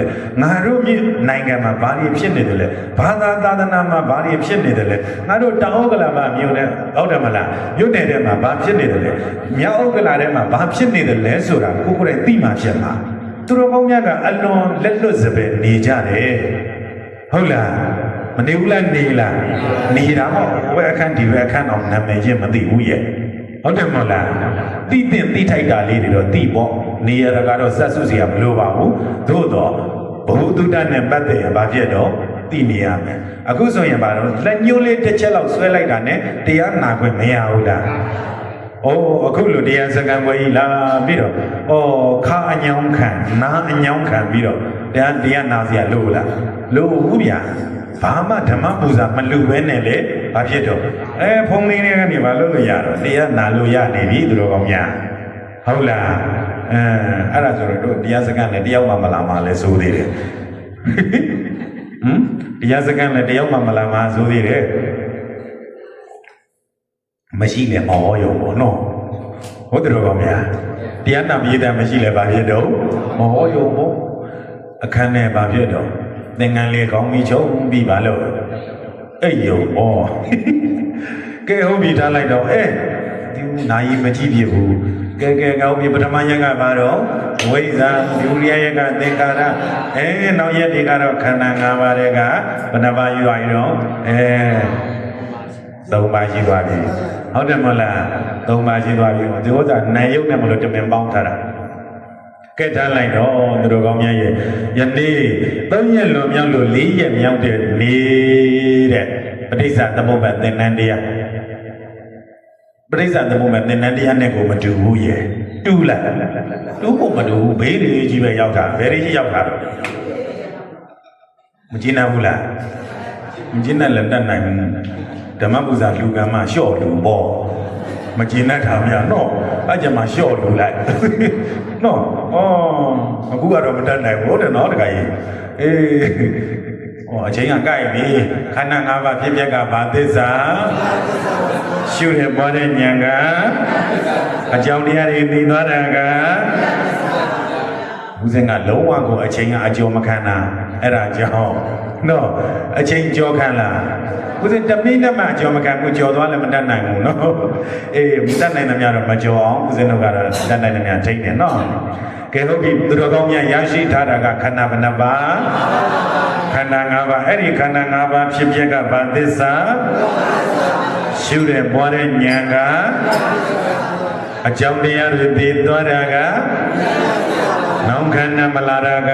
လဲငါတို့မြနိုင်ငံမှာဘာတွေဖြစ်နေတယ်လဲဘာသာသာသနာမှာဘာတွေဖြစ်နေတယ်လဲငါတို့တောင်ဥက္ကလာမှာမြို့နဲ့ဟုတ်တယ်မလားမြို့နယ်ထဲမှာဘာဖြစ်နေတယ်လဲမြောက်ဥက္ကလာထဲမှာဘာဖြစ်နေတယ်လဲဆိုတာကိုကိုယ်တိုင်သိမှဖြစ်မှာသူတော်ကောင်းများကအလွန်လက်လွတ်စပယ်နေကြတယ်ဟုတ်လားမနေဘူးလားနေလားနေတာဟောဘယ်အခန်းဒီဘယ်အခန်းအောင်နာမည်ချင်းမသိဘူးရဲ့ ဟုတ်တယ်မဟုတ်လားတိတင်တိထိုက်တာလေးတွေတော့တိပေါ့နေရတာကတော့စက်စုစီကမလိုပါဘူးသို့တော့ဘ ഹു တုတ္တနဲ့ပတ်သက်ရင်ဘာဖြစ်တော့သိနေရမယ်အခုဆိုရင်ဘာလို့လက်ညှိုးလေးတစ်ချက်လောက်ဆွဲလိုက်တာနဲ့တရားနာခွင့်မရဘူးလား။အိုးအခုလိုတရားစကံပွဲကြီးလာပြီးတော့ဩခါအညောင်းခံနာအညောင်းခံပြီးတော့တရားတရားနာစရာလိုလား။လိုဘူးဗျာ။ဘာမှဓမ္မပူဇာမလူပဲနဲ့လေ ဘာဖြစ်တော့အဲဖုံးလေးတွေကနေဘာလို့လို့ရတော့တရားနာလို့ရနေပြီသူတော်ကောင်းများ။ဟုတ်လား။အဲအဲ့ဒါဆိုတော့တို့တရားစကံနဲ့တယောက်မှမလာမှလဲဆိုသေးတယ်။ဟမ်တရားစကံလည်းတယောက်မှမလာမှာဆိုသေးတယ်မရှိလေမောရုံပေါ့နော်ဟုတ်တယ်တော့ကောင်းများတရားနာပြေးတာမရှိလေဘာဖြစ်တော့မောရုံပေါ့အခန်းနဲ့ဘာဖြစ်တော့သင်္ကန်းလေးကောင်းပြီးချုံပြီးပါလို့ အဲ့ယုံဩကဲဟုတ်ပြီထားလိုက်တော့အဲဒီနာယီမကြည့်ပြဘူးကဲကဲကောင်းပြီပထမရက်ကဘာတော့ဝိဇ္ဇာဒုတိယရက်ကသင်္ကာရအဲနောက်ရက်တွေကတော့ခန္ဓာ၅ပါးတွေကဘယ်နှပါးယူရရင်တော့အဲသုံးပါးရှိသွားပြီဟုတ်တယ်မဟုတ်လားသုံးပါးရှိသွားပြီဒီဥစ္စာနိုင်ရုပ်နဲ့မလို့တမင်ပေါင်းထားတာ ကဲထားလိုက်တော့သူတို့ကောင်းမြတ်ရဲ့ယနေ့သုံးရက်လွန်မြောက်လို့၄ရက်မြောက်တဲ့နေတဲ့ပဋိစ္စသမုပ္ပါသင်္นานတရားပဋိစ္စသမုပ္ပါသင်္นานတရားနဲ့ကိုမတူဘူးရဲ့တူလားတူဖို့မတူဘူးဘေးတွေကြီးပဲရောက်တာဘယ်တွေကြီးရောက်တာတော့မကျင်းနိုင်ဘူးလားမကျင်းနိုင်လည်းတတ်နိုင်ဘူးဓမ္မပူဇာလူကံမှလျှော့လူပေါ့မကျင်းတတ်တာများနော် အဲ့ကြမှာလျှော့လူလိုက်နော်ဩအခုကတော့မတတ်နိုင်ဘူးတဲ့နော်တခါကြီးအေးဟောအချိန်ကကြိုက်ပြီခန္ဓာ၅ပါးဖြစ်ပြက်ကဘာသစ္စာရှုရပေါ်တဲ့ဉာဏ်ကအကြောင်းတရားတွေသိသွားတာကဦးစင်ကလုံးဝကိုအချိန်ကအကျော်မခံတာအဲ့ဒါကြောင့် နော်အချိန်ကြောခံလားဦးစင်တမိနစ်မှအကျော်မခံဘူးကြော်သွားလည်းမတတ်နိုင်ဘူးနော်အေးမတတ်နိုင်သမျှတော့မကြော်အောင်ဦးစင်တို့ကတော့တတ်နိုင်သမျှထိတ်တယ်နော်ကဲဟုတ်ပြီသူတော်ကောင်းများရရှိထားတာကခန္ဓာဘယ်နှပါးခန္ဓာ၅ပါးအဲ့ဒီခန္ဓာ၅ပါးဖြစ်ပြက်ကဘာသစ္စာရှုတဲ့ပွားတဲ့ဉာဏ်ကအကြောင်းတရားတွေသိသွားတာကနောင်ခန္ဓာမလာတာက